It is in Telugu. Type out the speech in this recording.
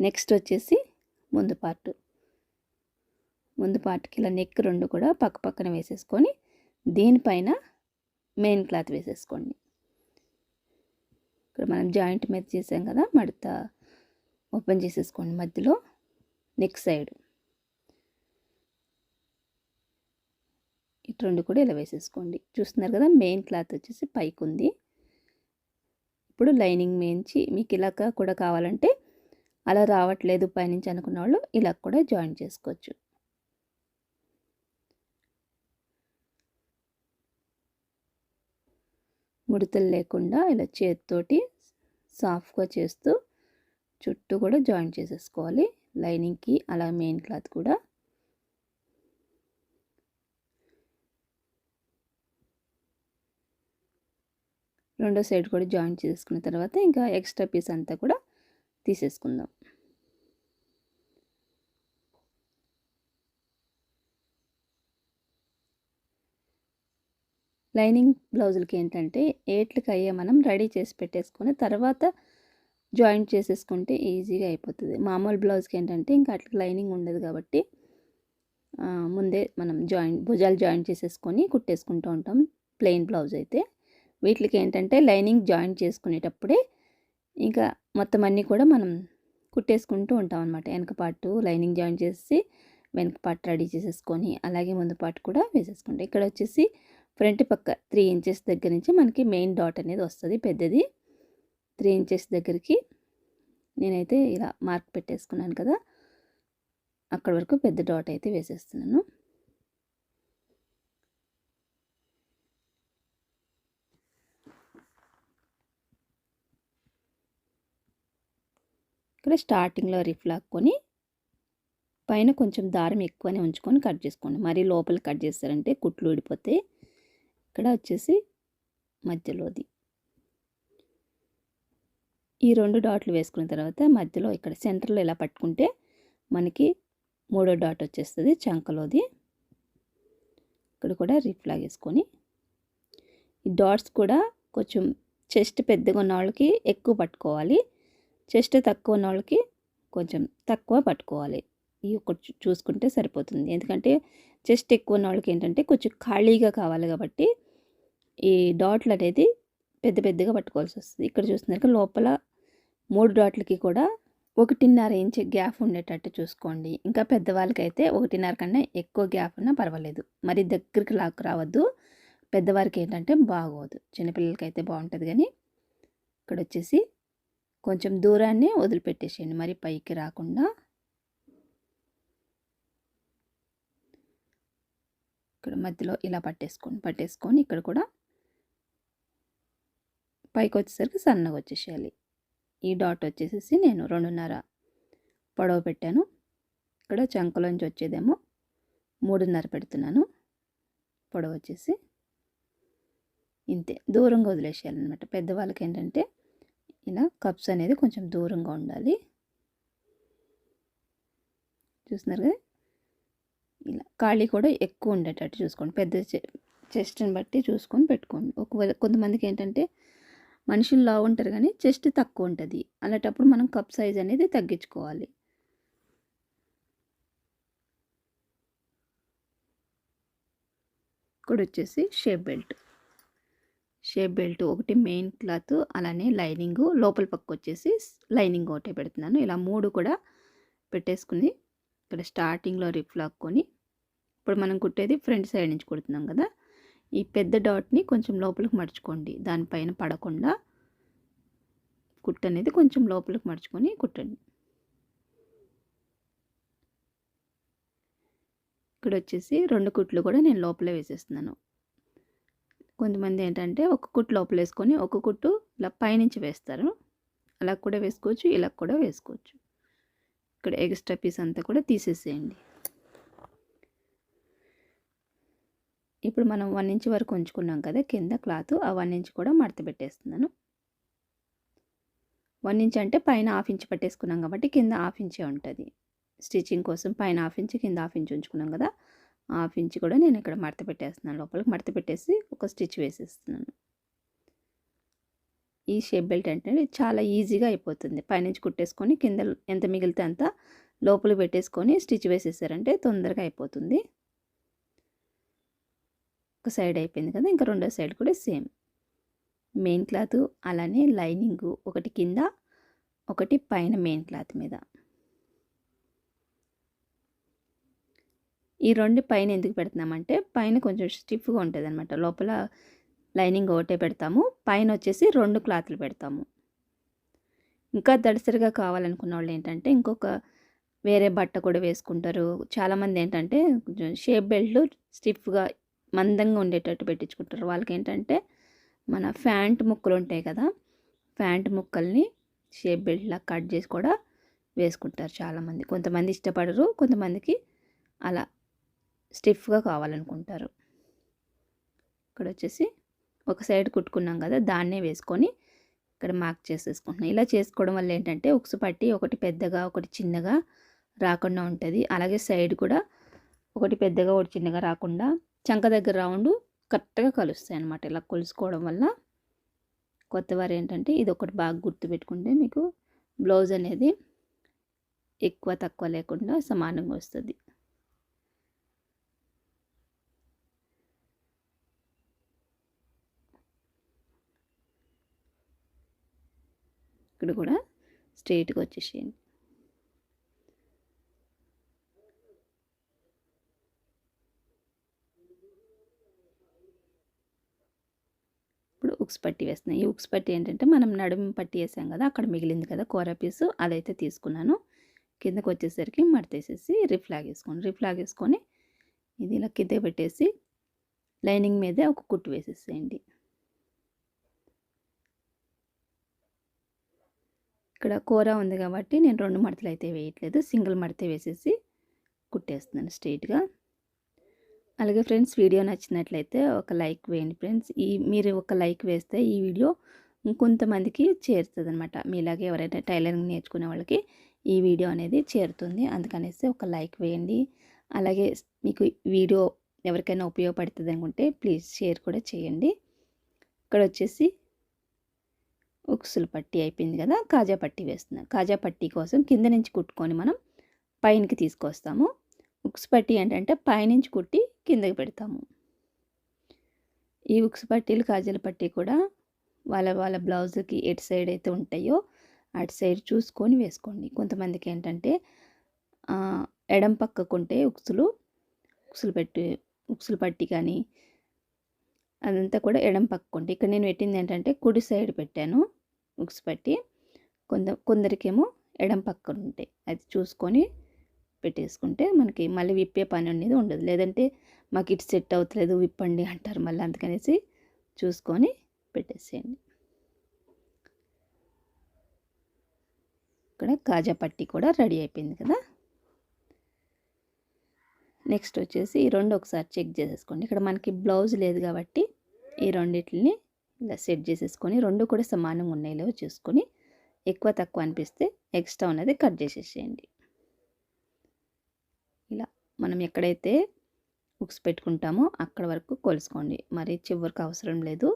నెక్స్ట్ వచ్చేసి ముందు పార్ట్. ముందు పార్ట్కి ఇలా నెక్ రెండు కూడా పక్క పక్కన వేసేసుకొని దీనిపైన మెయిన్ క్లాత్ వేసేసుకోండి. ఇక్కడ మనం జాయింట్ మీద చేసాం కదా మడత ఓపెన్ చేసేసుకోండి మధ్యలో నెక్ సైడ్. ఇటు రెండు కూడా ఇలా వేసేసుకోండి. చూస్తున్నారు కదా మెయిన్ క్లాత్ వచ్చేసి పైకి ఉంది ఇప్పుడు లైనింగ్ మేంచి మీకు ఇలాగ కూడా కావాలంటే అలా రావట్లేదు పైనుంచి అనుకున్న వాళ్ళు ఇలా కూడా జాయిన్ చేసుకోవచ్చు. ముడతలు లేకుండా ఇలా చేతితోటి సాఫ్ట్గా చేస్తూ చుట్టూ కూడా జాయిన్ చేసేసుకోవాలి. లైనింగ్కి అలా మెయిన్ క్లాత్ కూడా. రెండో సైడ్ కూడా జాయిన్ చేసుకున్న తర్వాత ఇంకా ఎక్స్ట్రా పీస్ అంతా కూడా తీసేసుకుందాం. లైనింగ్ బ్లౌజులకి ఏంటంటే ఏట్లకి అయ్యే మనం రెడీ చేసి పెట్టేసుకొని తర్వాత జాయింట్ చేసేసుకుంటే ఈజీగా అయిపోతుంది. మామూలు బ్లౌజ్కి ఏంటంటే ఇంకా అట్లా లైనింగ్ ఉండదు కాబట్టి ముందే మనం జాయింట్ భుజాలు జాయింట్ చేసేసుకొని కుట్టేసుకుంటూ ఉంటాం ప్లెయిన్ బ్లౌజ్ అయితే. వీటికి ఏంటంటే లైనింగ్ జాయింట్ చేసుకునేటప్పుడే ఇంకా మొత్తం అన్నీ కూడా మనం కుట్టేసుకుంటూ ఉంటాం అనమాట వెనక పాటు లైనింగ్ జాయిన్ చేసి వెనక పాటు రెడీ చేసేసుకొని అలాగే ముందు పాటు కూడా వేసేసుకుంటాం. ఇక్కడ వచ్చేసి ఫ్రంట్ పక్క త్రీ ఇంచెస్ దగ్గర నుంచి మనకి మెయిన్ డాట్ అనేది వస్తుంది పెద్దది. త్రీ ఇంచెస్ దగ్గరికి నేనైతే ఇలా మార్క్ పెట్టేసుకున్నాను కదా అక్కడ వరకు పెద్ద డాట్ అయితే వేసేస్తున్నాను. ఇక్కడ స్టార్టింగ్లో రిఫ్ లాక్కొని పైన కొంచెం దారం ఎక్కువనే ఉంచుకొని కట్ చేసుకోండి. మరీ లోపల కట్ చేస్తారంటే కుట్లు ఊడిపోతే ఇక్కడ వచ్చేసి మధ్యలోది. ఈ రెండు డాట్లు వేసుకున్న తర్వాత మధ్యలో ఇక్కడ సెంటర్లో ఇలా పట్టుకుంటే మనకి మూడో డాట్ వచ్చేస్తుంది చంకలోది. ఇక్కడ కూడా రీఫ్లాగ్ వేసుకొని ఈ డాట్స్ కూడా కొంచెం చెస్ట్ పెద్దగా ఉన్న వాళ్ళకి ఎక్కువ పట్టుకోవాలి. చెస్ట్ తక్కువ ఉన్న వాళ్ళకి కొంచెం తక్కువ పట్టుకోవాలి. ఈ ఒకటి చూసుకుంటే సరిపోతుంది. ఎందుకంటే చెస్ట్ ఎక్కువ ఉన్న వాళ్ళకి ఏంటంటే కొంచెం ఖాళీగా కావాలి కాబట్టి ఈ డాట్లు అనేది పెద్ద పెద్దగా పట్టుకోవాల్సి వస్తుంది. ఇక్కడ చూస్తున్నారు లోపల మూడు డాట్లకి కూడా ఒకటిన్నర ఇంచ్ గ్యాప్ ఉండేటట్టు చూసుకోండి. ఇంకా పెద్దవాళ్ళకైతే ఒకటిన్నర కన్నా ఎక్కువ గ్యాప్ ఉన్నా పర్వాలేదు. మరి దగ్గరికి లాక్ రావద్దు. పెద్దవారికి ఏంటంటే బాగోదు. చిన్నపిల్లలకి అయితే బాగుంటుంది కానీ ఇక్కడ వచ్చేసి కొంచెం దూరాన్ని వదిలిపెట్టేసేయండి. మరి పైకి రాకుండా ఇక్కడ మధ్యలో ఇలా పట్టేసుకోండి పట్టేసుకొని ఇక్కడ కూడా పైకి వచ్చేసరికి సన్నగా వచ్చేసేయాలి. ఈ డాట్ వచ్చేసేసి నేను రెండున్నర పొడవు పెట్టాను. ఇక్కడ చంకలోంచి వచ్చేదేమో మూడున్నర పెడుతున్నాను. పొడవు వచ్చేసి ఇంతే. దూరంగా వదిలేసేయాలన్నమాట. పెద్దవాళ్ళకి ఏంటంటే ఇలా కప్స్ అనేది కొంచెం దూరంగా ఉండాలి. చూస్తున్నారు కదా? ఇలా ఖాళీ కూడా ఎక్కువ ఉండేటట్టు చూసుకోండి. పెద్ద చెస్ట్ని బట్టి చూసుకొని పెట్టుకోండి. ఒకవేళ కొంతమందికి ఏంటంటే మనుషులు లావు ఉంటారు కానీ చెస్ట్ తక్కువ ఉంటుంది. అలాంటప్పుడు మనం కప్ సైజ్ అనేది తగ్గించుకోవాలి. ఇక్కడ వచ్చేసి షేప్ బెల్ట్. షేప్ బెల్ట్ ఒకటి మెయిన్ క్లాత్ అలానే లైనింగ్ లోపల పక్క వచ్చేసి లైనింగ్ ఒకటే పెడుతున్నాను. ఇలా మూడు కూడా పెట్టేసుకుని ఇక్కడ స్టార్టింగ్లో రిఫ్లాక్కొని ఇప్పుడు మనం కుట్టేది ఫ్రంట్ సైడ్ నుంచి కుడుతున్నాం కదా ఈ పెద్ద డాట్ని కొంచెం లోపలికి మడుచుకోండి. దానిపైన పడకుండా కుట్టు అనేది కొంచెం లోపలికి మడుచుకొని కుట్టండి. ఇక్కడ వచ్చేసి రెండు కుట్లు కూడా నేను లోపలే వేసేస్తున్నాను. కొంతమంది ఏంటంటే ఒక కుట్టు లోపల వేసుకొని ఒక కుట్టు ఇలా పైనుంచి వేస్తారు. అలా కూడా వేసుకోవచ్చు ఇలా కూడా వేసుకోవచ్చు. ఇక్కడ ఎక్స్ట్రా పీస్ అంతా కూడా తీసేసేయండి. ఇప్పుడు మనం వన్ ఇంచ్ వరకు ఉంచుకున్నాం కదా కింద క్లాత్ ఆ వన్ ఇంచ్ కూడా మడత పెట్టేస్తున్నాను. వన్ ఇంచ్ అంటే పైన హాఫ్ ఇంచ్ పెట్టేసుకున్నాం కాబట్టి కింద హాఫ్ ఇంచే ఉంటుంది. స్టిచ్చింగ్ కోసం పైన హాఫ్ ఇంచ్ కింద హాఫ్ ఇంచ్ ఉంచుకున్నాం కదా హాఫ్ ఇంచ్ కూడా నేను ఇక్కడ మడత పెట్టేస్తున్నాను. లోపలికి మడత పెట్టేసి ఒక స్టిచ్ వేసేస్తున్నాను. ఈ షేప్ బెల్ట్ అంటే చాలా ఈజీగా అయిపోతుంది. పైనుంచి కుట్టేసుకొని కింద ఎంత మిగిలితే అంత లోపల పెట్టేసుకొని స్టిచ్ వేసేసారంటే తొందరగా అయిపోతుంది. ఒక సైడ్ అయిపోయింది కదా! ఇంకా రెండో సైడ్ కూడా సేమ్. మెయిన్ క్లాత్ అలానే లైనింగ్ ఒకటి కింద ఒకటి పైన మెయిన్ క్లాత్ మీద. ఈ రెండు పైన ఎందుకు పెడుతున్నామంటే పైన కొంచెం స్టిఫ్గా ఉంటుంది అనమాట లోపల లైనింగ్ ఒకటే పెడతాము పైన వచ్చేసి రెండు క్లాత్లు పెడతాము. ఇంకా దడిసరిగా కావాలనుకున్న వాళ్ళు ఏంటంటే ఇంకొక వేరే బట్ట కూడా వేసుకుంటారు. చాలామంది ఏంటంటే కొంచెం షేప్ బెల్ట్లు స్టిఫ్గా మందంగా ఉండేటట్టు పెట్టించుకుంటారు. వాళ్ళకి ఏంటంటే మన ఫ్యాంట్ ముక్కలు ఉంటాయి కదా ఫ్యాంట్ ముక్కల్ని షేప్ బెల్ట్లా కట్ చేసి కూడా వేసుకుంటారు చాలామంది. కొంతమంది ఇష్టపడరు కొంతమందికి అలా స్టిఫ్గా కావాలనుకుంటారు. ఇక్కడ వచ్చేసి ఒక సైడ్ కుట్టుకున్నాం కదా దాన్నే వేసుకొని ఇక్కడ మార్క్ చేసేసుకుంటున్నాం. ఇలా చేసుకోవడం వల్ల ఏంటంటే ఉక్సు పట్టి ఒకటి పెద్దగా ఒకటి చిన్నగా రాకుండా ఉంటుంది. అలాగే సైడ్ కూడా ఒకటి పెద్దగా ఒకటి చిన్నగా రాకుండా చంక దగ్గర రౌండ్ కరెక్ట్గా కలుస్తాయి అనమాట ఇలా కొలుసుకోవడం వల్ల కొత్తవారు ఏంటంటే ఇది ఒకటి బాగా గుర్తుపెట్టుకుంటే మీకు బ్లౌజ్ అనేది ఎక్కువ తక్కువ లేకుండా సమానంగా వస్తుంది. ఇక్కడ కూడా స్ట్రైట్గా వచ్చేసేయండి ఇప్పుడు ఉక్స్ పట్టి వేస్తున్నాయి. ఈ ఉక్స్ పట్టి ఏంటంటే మనం నడుము పట్టి వేసాం కదా అక్కడ మిగిలింది కదా కూర పీసు అదైతే తీసుకున్నాను. కిందకు వచ్చేసరికి మడతేసేసి రిఫ్లాగ్ లాగేసుకోండి. రిఫ్లాగ్ వేసుకొని ఇది ఇలా కింద పెట్టేసి లైనింగ్ మీదే ఒక కుట్టు వేసేసేయండి. ఇక్కడ కూర ఉంది కాబట్టి నేను రెండు మడతలు అయితే వేయట్లేదు. సింగిల్ మడత వేసేసి కుట్టేస్తున్నాను స్ట్రైట్గా అలాగే ఫ్రెండ్స్ వీడియో నచ్చినట్లయితే ఒక లైక్ వేయండి ఫ్రెండ్స్. ఈ మీరు ఒక లైక్ వేస్తే ఈ వీడియో ఇంకొంతమందికి చేరుతుంది అనమాట మీలాగే ఎవరైనా టైలరింగ్ నేర్చుకునే వాళ్ళకి ఈ వీడియో అనేది చేరుతుంది. అందుకనేసి ఒక లైక్ వేయండి. అలాగే మీకు వీడియో ఎవరికైనా ఉపయోగపడుతుంది అనుకుంటే ప్లీజ్ షేర్ కూడా చేయండి. ఇక్కడ వచ్చేసి ఉక్సులు పట్టి అయిపోయింది కదా కాజా పట్టి వేస్తున్నాం కాజా పట్టి కోసం కింద నుంచి కుట్టుకొని మనం పైనకి తీసుకొస్తాము. ఉక్స్ పట్టి ఏంటంటే పైనుంచి కుట్టి కిందకి పెడతాము. ఈ ఉక్స్ పట్టీలు కాజల పట్టీ కూడా వాళ్ళ వాళ్ళ బ్లౌజ్కి ఎటు సైడ్ అయితే ఉంటాయో అటు సైడ్ చూసుకొని వేసుకోండి. కొంతమందికి ఏంటంటే ఎడం పక్కకు ఉంటే ఉక్సులు ఉక్సులు పెట్టి ఉక్సులు పట్టి కానీ అదంతా కూడా ఎడం పక్కకు ఉంటే ఇక్కడ నేను పెట్టింది ఏంటంటే కుడి సైడ్ పెట్టాను ఉక్స్ పట్టి. కొంద కొందరికేమో ఎడం పక్కన ఉంటాయి అది చూసుకొని పెట్టేసుకుంటే మనకి మళ్ళీ విప్పే పని అనేది ఉండదు. లేదంటే మాకు ఇటు సెట్ అవుతలేదు విప్పండి అంటారు. మళ్ళీ అందుకనేసి చూసుకొని పెట్టేసేయండి. ఇక్కడ కాజా పట్టి కూడా రెడీ అయిపోయింది కదా. నెక్స్ట్ వచ్చేసి ఈ రెండు ఒకసారి చెక్ చేసేసుకోండి. ఇక్కడ మనకి బ్లౌజ్ లేదు కాబట్టి ఈ రెండిటిని ఇలా సెట్ చేసేసుకొని రెండు కూడా సమానంగా ఉన్నాయో. చూసుకొని ఎక్కువ తక్కువ అనిపిస్తే ఎక్స్ట్రా ఉన్నది కట్ చేసేసేయండి. ఇలా మనం ఎక్కడైతే ఉక్స్ పెట్టుకుంటామో అక్కడ వరకు కొలుసుకోండి. మరి చివరికి అవసరం లేదు.